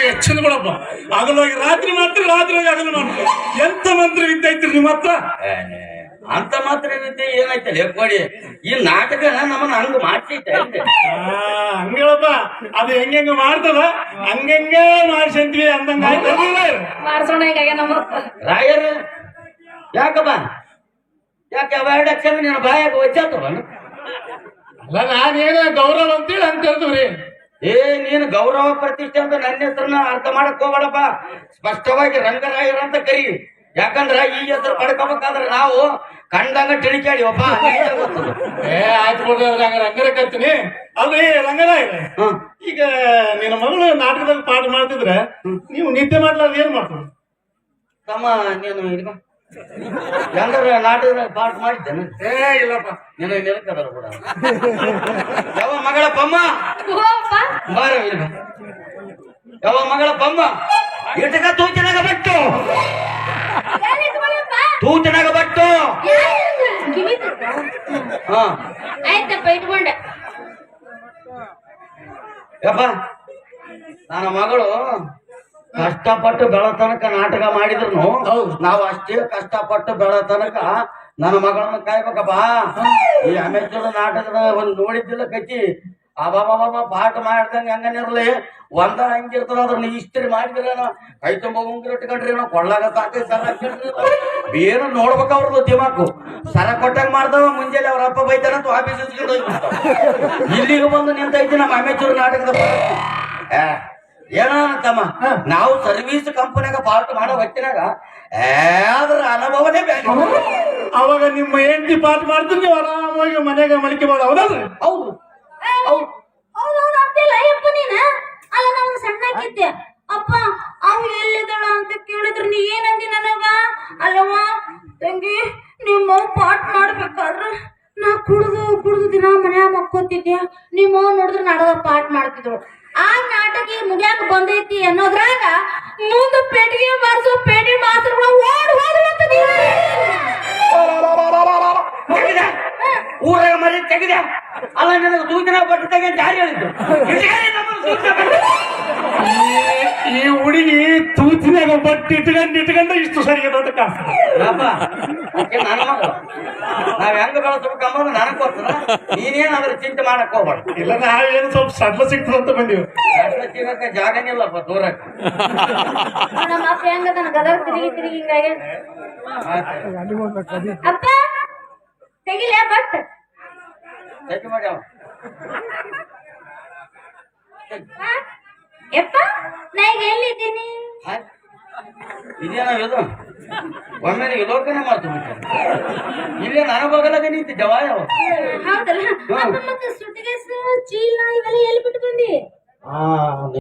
ಹೆಚ್ಚಿನ ಬಿಡಪ್ಪ ಹಗಲೋಗಿ ರಾತ್ರಿ ಮಾತ್ರ ರಾತ್ರಿ ಹೋಗಿ ಹಗಲು ಮಾಡ್ತಾರೆ ಎಂತ ಮಂತ್ರ ವಿದ್ಯೆ ಐತ್ರಿ ನಿಮ್ಮ ಹತ್ರ? ಅಂತ ಮಾತ್ರ ಏನೈತೆ ಏನೈತಲ್ಲ ಕೊಡಿ ಈ ನಾಟಕ ನಮ್ಮನ್ನ ಹಂಗ ಮಾಡ್ತೈತೆ ಹಂಗೇಳಪ್ಪ ಅದು ಹೆಂಗೆಂಗ ಮಾಡ್ತದ? ಹಂಗ ಮಾಡ್ಸಂತೀವಿ ಅಂದಂಗ ಮಾಡ್ಸೋಣ ನಮ್ಮ ರಾಯರ್ ಯಾಕಪ್ಪ? ಯಾಕೆ ಅವ ಎರಡು ಅಕ್ಷರ ನಿನ್ನ ಬಾಯಾಗ ಒಚ್ಚಾತವ ಅಲ್ಲ ನಾನೇನ ಗೌರವ ಅಂತೇಳಿ ಅಂತ ಹೇಳ್ತೀವ್ರಿ. ಏ ನೀನು ಗೌರವ ಪ್ರತಿಷ್ಠೆ ಅಂತ ನನ್ನ ಹೆಸರನ್ನ ಅರ್ಥ ಮಾಡಕ್ ಹೋಗ್ಬೇಡಪ್ಪ. ಸ್ಪಷ್ಟವಾಗಿ ರಂಗರಾಯರ ಅಂತ ಕರಿ. ಯಾಕಂದ್ರ ಈ ಹೆಸರು ಪಡ್ಕೋಬೇಕಾದ್ರೆ ನಾವು ಕಂಡಂಗ ತಿಳ್ಕ್ಯಾಡಿವಪ್ಪ ಏ ಆಯ್ತು ಬಿಡ್ರಿ ರಂಗರ ಕರ್ತೀನಿ ಅಲ್ರಿ ಹ್ಮ್ ಈಗ ನಿನ್ನ ಮಗಳು ನಾಟಕದಾಗ ಪಾಠ ಮಾಡ್ತಿದ್ರೆ ನೀವು ನಿದ್ದೆ ಮಾಡ್ಲಾರ್ದ ಏನ್ ಮಾಡ್ತೀವಿ? ತಮ್ಮ ನೀನು ಹೆಂಗಾರ ನಾಟಕದಾಗ ಪಾಠ ಮಾಡಿದ್ದೇನೆ ಏ, ಇಲ್ಲಪ್ಪ. ನಿನಗೆ ನಿಲ್ಕದಲ್ಲ ಕೂಡ. ಮಗಳ ಪಮ್ಮ. ಬಾರ. ಯಾವ ಮಗಳ ಪಮ್ಮ. ಇಟಕ ತೂಚಿನಾಗ ಬಟ್ಟು? ತೂಚಿನಾಗ ಬಟ್ಟು. ಆಯ್ತಪ್ಪ ಯಪ್ಪ, ನನ್ನ ಮಗಳು ಕಷ್ಟಪಟ್ಟು ಬೆಳತನಕ ನಾಟಕ ಮಾಡಿದ್ರು ಹೌದು. ನಾವು ಅಷ್ಟೇ ಕಷ್ಟಪಟ್ಟು ಬೆಳತನಕ ನನ್ನ ಮಗಳನ್ನ ಕಾಯ್ಬೇಕಪ್ಪ. ಈ ಅಮೆಚೂರ್ ನಾಟಕದ ಒಂದು ನೋಡಿದ್ದಿಲ್ಲ ಕಚ್ಚಿ. ಅಬಾಬಾಬಾಬ ಪಾಠ ಮಾಡ್ದಂಗ ಹಂಗನಿರ್ಲಿ ಒಂದ ಹಂಗಿರ್ತದ ಅದ್ರ ಇಸ್ತ್ರಿ ಮಾಡಿದ್ರೇನ? ಕೈ ತುಂಬ ಉಂಗ್ರ ಇಟ್ಕೊಂಡ್ರಿ ಏನೋ ಕೊಳ್ಳಾಗ ಸಾಕೈ ಸರ ಏನು. ನೋಡ್ಬೇಕ ಅವ್ರದ್ದು ದಿಮಾಕು. ಸರ ಕೊಟ್ಟಂಗ ಮಾಡ್ದವ ಮುಂಜಾನೆ ಅವ್ರ ಅಪ್ಪ ಬೈತಾರಂತ ಆಫೀಸ್ ಇಲ್ಲಿಗೆ ಬಂದು ನಿಂತೈತಿ ನಮ್ಮ ಅಮೆಚೂರ್ ನಾಟಕದ. ಏ, ತಮ್ಮ ನಾವು ಸರ್ವಿಸ್ ಕಂಪನಿಯಾಗ ಪಾರ್ಟ್ ಮಾಡೋ ಹೊತ್ತಿನಾಗ ಯಾವ್ದ್ರ ಅದ್ರ ಅನುಭವನೇ ಬೇರೆ ಅವಾಗ ನಿಮ್ಮ ಹೆಂಡತಿ ಪಾರ್ಟ್ ಮಾಡ್ತೀನಿ ನೀವು ಆರಾಮಾಗಿ ಮನೆಗೆ ಮಲಿಕೆ ಮಾಡ ಹೌದಲ್ರಿ? ಹೌದು. ಹೌದು. ನೀನ? ಸಣ್ಣಕ್ಕಿದ್ದೆ ಅಪ್ಪ ಅವ್ ಎಲ್ಲಿದ್ದಾಳ ಅಂತ ಕೇಳಿದ್ರು ನೀ ಏನಂದಿ ನನಗ? ಅಲ್ಲವ್ವ ತಂಗಿ ನಿಮ್ಮ ಪಾಠ ಮಾಡ್ಬೇಕಾದ್ರೆ ನಾ ಕುಡ್ದು ಕುಡ್ದು ದಿನ ಮನ್ಯಾಗ ಮಕ್ಕೋತಿದ್ದೆ. ನಿಮ್ಮ ನೋಡಿದ್ರೆ ನಾಡದ ಪಾಠ ಮಾಡ್ತಿದ್ರು ಆ ಮುಗ್ಯಾಕ ಬಂದೈತಿ ಅನ್ನೋದ್ರಾಗ ಮುಂದೆ ಪೆಟ್ಟಿಗೆ ಮಾಡಿಸೋ ಪೇಟಿ ಮಾತ್ರಗಳು ಓಡ್ ತೆಗೆದ ಊರಾಗ ಮರಿ ತೆಗೆದ ಅಲ್ಲ, ನನಗೆ ದಿನ ಪಟ್ಟು ತೆಗೆ ಜಾರಿ ಹೇಳಿದ್ದು? ಈ- ಹುಡುಗಿ ತೂತಿನಾಗ ಬಟ್ಟೆ ಇಟ್ಕೊಂಡು ಇಟ್ಕೊಂಡು ಇಷ್ಟು ಸರಿ ಅಂತ ಕಾಣ್ತದೆ ನಾವ್ ಹೆಂಗ ಬೆಳೆಸ್ಬೇಕು ಅನ್ನೋದು ನನಗ್ ಗೊತ್ತದ ನೀನೇನ್ ಅದ್ರ ಚಿಂತೆ ಮಾಡಕ್ ಹೋಗ್ಬೇಡ. ಇಲ್ಲ ನಾವೇನು ಸ್ವಲ್ಪ ಸಡ್ಲ ಸಿಗ್ತದೆ ಅಂತ ಬಂದೀವಿ. ಅದ್ರ ಸಿಗಕ್ಕೆ ಜಾಗನೇ ಇಲ್ಲಪ್ಪ ದೂರಕ್ಕೆ. ನಮ್ಮ ಅಪ್ಪ ಹೆಂಗದನ ಗದಗ ತಿರುಗಿ ತಿರುಗಿ ಹಿಂಗಾಗಿ? ಅಪ್ಪ ತೆಗಿಲೆ ಬಟ್. ತೆಗಿ ಮಾಡಿ ಅವ? ಯಪ್ಪ ಎಲ್ಲಿದ್ದೀನಿ ಇದೇನೋ ಇದು ಒಮ್ಮೆ ನೀವು ಲೋಕನೇ ಮಾಡ್ತು ಇಲ್ಲೇ ನನ್ನ ಬಗಲಾಗ ನಿಂತಿದ್ದವ ಯಾವ ಹೌದಲ್ಲ ಅಪ್ಪ ಮತ್ತೆ ಸುಟ್ಟಿಗೆ ಚೀಲ ಇವೆಲ್ಲ ಎಲ್ಲಿ ಬಿಟ್ಟು ಬಂದಿ ಆ